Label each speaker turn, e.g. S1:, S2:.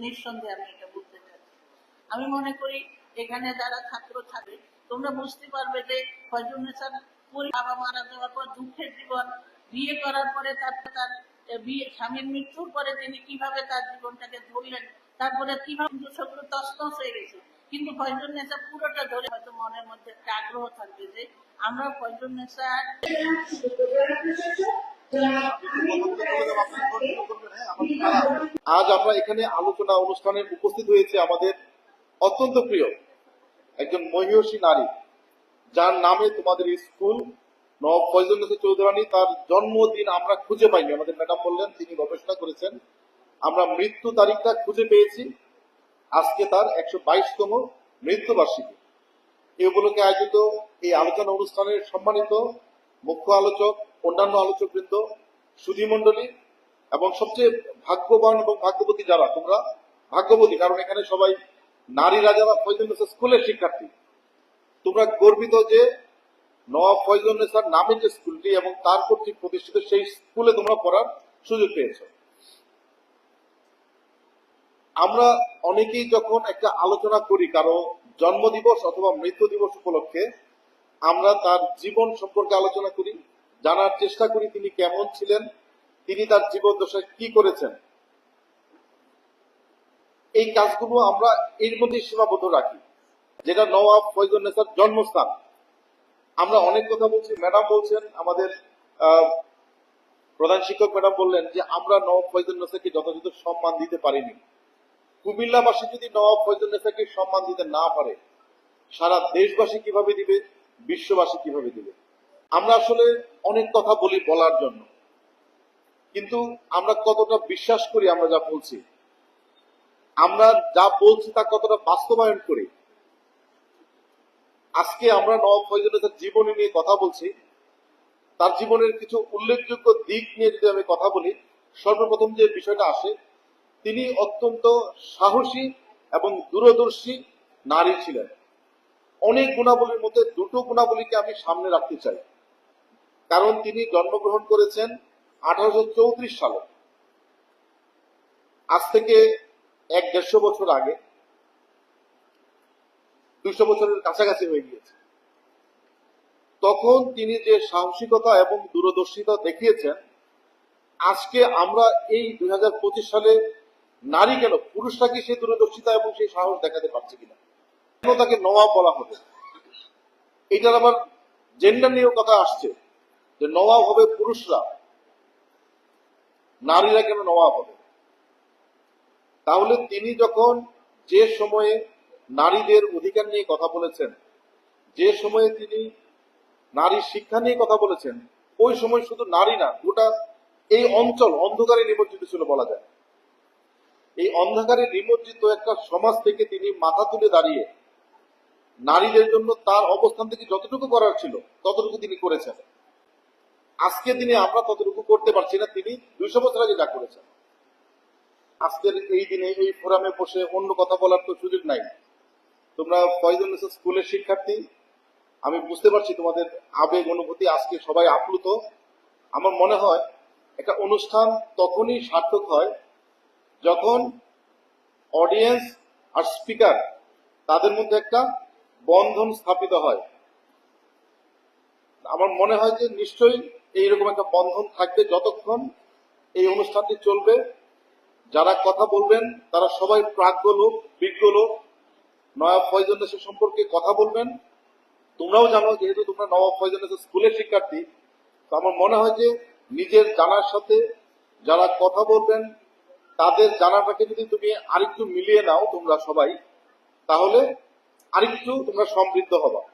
S1: নিঃসন্দেহে আমি এটা বলতে চাচ্ছি। আমি মনে করি এখানে যারা ছাত্র থাকবে তোমরা বুঝতে পারবে যে ফয়জুন্নেসার বাবা মারা যাওয়ার পর দুঃখের জীবন, বিয়ে করার পরে তার তার বিয়ে, স্বামীর মৃত্যুর পরে তিনি কীভাবে তার জীবনটাকে ধরলেন, তারপরে কীভাবে সেগুলো তসতস হয়ে গেছে। কিন্তু ফয়জুন্নেসা পুরোটা ধরে হয়তো মনের মধ্যে একটা আগ্রহ থাকবে যে আমরা ফয়জুন্নেসার
S2: আজ আমরা এখানে আলোচনা অনুষ্ঠানে উপস্থিত হয়েছে আমাদের অত্যন্ত প্রিয় একজন মহিষী নারী, যার নামে তোমাদের স্কুল নব ফয়জুল চৌধুরানী তার জন্মদিন আমরা খুঁজে পাইনি। আমাদের ম্যাডাম বললেন, তিনি গবেষণা করেছেন, আমরা মৃত্যু তারিখটা খুঁজে পেয়েছি। আজকে তার একশো বাইশতম মৃত্যুবার্ষিকী। এ উপলক্ষে আয়োজিত এই আলোচনা অনুষ্ঠানের সম্মানিত মুখ্য আলোচক, অন্যান্য আলোচকবৃন্দ সুধীমণ্ডলী এবং সবচেয়ে ভাগ্যবান এবং ভাগ্যবতী যারা, তোমরা ভাগ্যবতী, কারণ এখানে সবাই নারীরা যারা ফয়জুল স্কুলের শিক্ষার্থী। তোমরা গর্বিত যে নওয়াব ফয়জুল নেসার নামে যে স্কুলটি এবং তার কর্তৃক প্রতিষ্ঠিত সেই স্কুলে তোমরা পড়ার সুযোগ পেয়েছ। আমরা অনেকেই যখন একটা আলোচনা করি কারও জন্মদিবস অথবা মৃত্যু দিবস উপলক্ষে, আমরা তার জীবন সম্পর্কে আলোচনা করি, জানার চেষ্টা করি তিনি কেমন ছিলেন তিনি তার জীবন দশায় কি করেছেন? এই কাজগুলো আমরা এর মধ্যে সীমাবদ্ধ রাখি। যেটা নওয়াব ফয়জুল নেসার জন্মস্থান। আমরা অনেক কথা বলছি। ম্যাডাম বলছেন, আমাদের প্রধান শিক্ষক ম্যাডাম বললেন যে, আমরা নওয়াব ফয়জুল নেসাকে যথাযথ সম্মান দিতে পারিনি। কুমিল্লাবাসী যদি নওয়াব ফয়জুল নেসাকে সম্মান দিতে না পারে, সারা দেশবাসী কীভাবে দিবে? বিশ্ববাসী কীভাবে দিবে? আমরা আসলে অনেক কথা বলি বলার জন্য। কিন্তু আমরা কতটা বিশ্বাস করি আমরা যা বলছি? আমরা যা বলছি তা কতটা বাস্তবায়ন করি? আজকে আমরা নবাব ফয়জুল নেসার জীবনী নিয়ে কথা বলছি। তার জীবনের কিছু উল্লেখযোগ্য দিক নিয়ে যদি আমি কথা বলি, সর্বপ্রথম যে বিষয়টা আসে, তিনি অত্যন্ত সাহসী এবং দূরদর্শী নারী ছিলেন। অনেক গুণাবলীর মধ্যে দুটো গুণাবলীকে আমি সামনে রাখতে চাই। কারণ তিনি জন্মগ্রহণ করেছেন আঠারোশো চৌত্রিশ সালে। আজ থেকে এক দেড়শো বছর আগে দুশো বছরের কাছাকাছি হয়ে গিয়েছে। তখন তিনি যে সাহসিকতা এবং দূরদর্শিতা দেখিয়েছেন, আজকে আমরা এই দুই হাজার পঁচিশ সালে নারী কেন, পুরুষরা কি সেই দূরদর্শিতা এবং সেই সাহস দেখাতে পারছে কিনা? কেন তাকে নওয়াব বলা হবে? এটার আবার জেন্ডার নিয়েও কথা আসছে, যে নওয়াব হবে পুরুষরা। নারীরা কেন নওয়াব হবে? তাহলে তিনি যখন যে সময়ে নারীদের অধিকার নিয়ে কথা বলেছেন, যে সময়ে তিনি নারী শিক্ষা নিয়ে কথা বলেছেন, ওই সময় শুধু নারী না, গোটা এই অঞ্চল অন্ধকারে নিমজ্জিত ছিল বলা যায়। এই অন্ধকারে নিমজ্জিত একটা সমাজ থেকে তিনি মাথা তুলে দাঁড়িয়ে নারীদের জন্য তার অবস্থান থেকে যতটুকু করার ছিল, ততটুকু তিনি করেছেন। আজকে দিনে আমরা ততটুকু করতে পারছি না, তিনি দুইশো বছর আগে যা করেছেন। আজকের এই দিনে, এই ফোরামে বসে অন্য কথা বলার তো সুযোগ নাই। তোমরা ফয়জুল নেসা স্কুলের শিক্ষার্থী, আমি বুঝতে পারছি তোমাদের আবেগ, অনুভূতি আজকে সবাই আপ্লুত। আমার মনে হয় একটা অনুষ্ঠান তখনই সার্থক হয় যখন অডিয়েন্স আর স্পিকার তাদের মধ্যে একটা বন্ধন স্থাপিত হয়। আমার মনে হয় যে নিশ্চয়ই এইরকম একটা বন্ধন থাকবে যতক্ষণ এই অনুষ্ঠানটি চলবে। যারা কথা বলবেন, তারা সবাই প্রাজ্ঞ লোক, বিজ্ঞ লোক। নয়াব ফয়জুল নেসের সম্পর্কে কথা বলবেন। তোমরাও জানো, যেহেতু তোমরা নবাব ফয়জুল নেসের স্কুলের শিক্ষার্থী, তো আমার মনে হয় যে নিজের জানার সাথে যারা কথা বলবেন, তাদের জানাটাকে যদি তুমি আরেকটু মিলিয়ে নাও তোমরা সবাই, তাহলে আরেকটু তোমরা সমৃদ্ধ হবা।